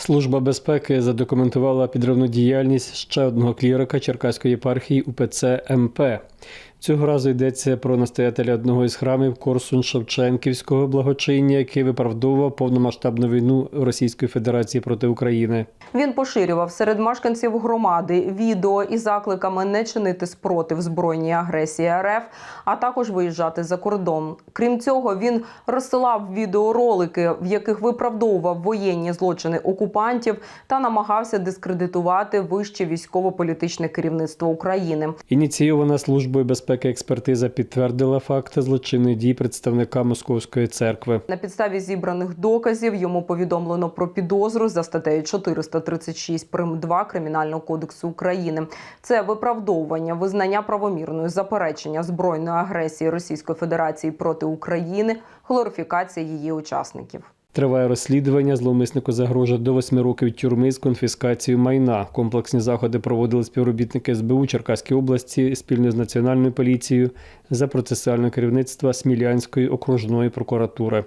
Служба безпеки задокументувала підривну діяльність ще одного клірика Черкаської єпархії УПЦ МП. Цього разу йдеться про настоятеля одного із храмів Корсун Шевченківського благочиння, який виправдовував повномасштабну війну Російської Федерації проти України. Він поширював серед мешканців громади відео із закликами не чинити спротив збройній агресії РФ, а також виїжджати за кордон. Крім цього, він розсилав відеоролики, в яких виправдовував воєнні злочини окупантів та намагався дискредитувати вище військово-політичне керівництво України. Ініційована службою безпеки експертиза підтвердила факти злочинних дій представника Московської церкви. На підставі зібраних доказів йому повідомлено про підозру за статтею 436 прим. 2 Кримінального кодексу України. Це виправдовування, визнання правомірної заперечення збройної агресії Російської Федерації проти України, глорифікація її учасників. Триває розслідування. Зловмиснику загрожує до восьми років тюрми з конфіскацією майна. Комплексні заходи проводили співробітники СБУ Черкаської області спільно з національною поліцією за процесуальне керівництво Смілянської окружної прокуратури.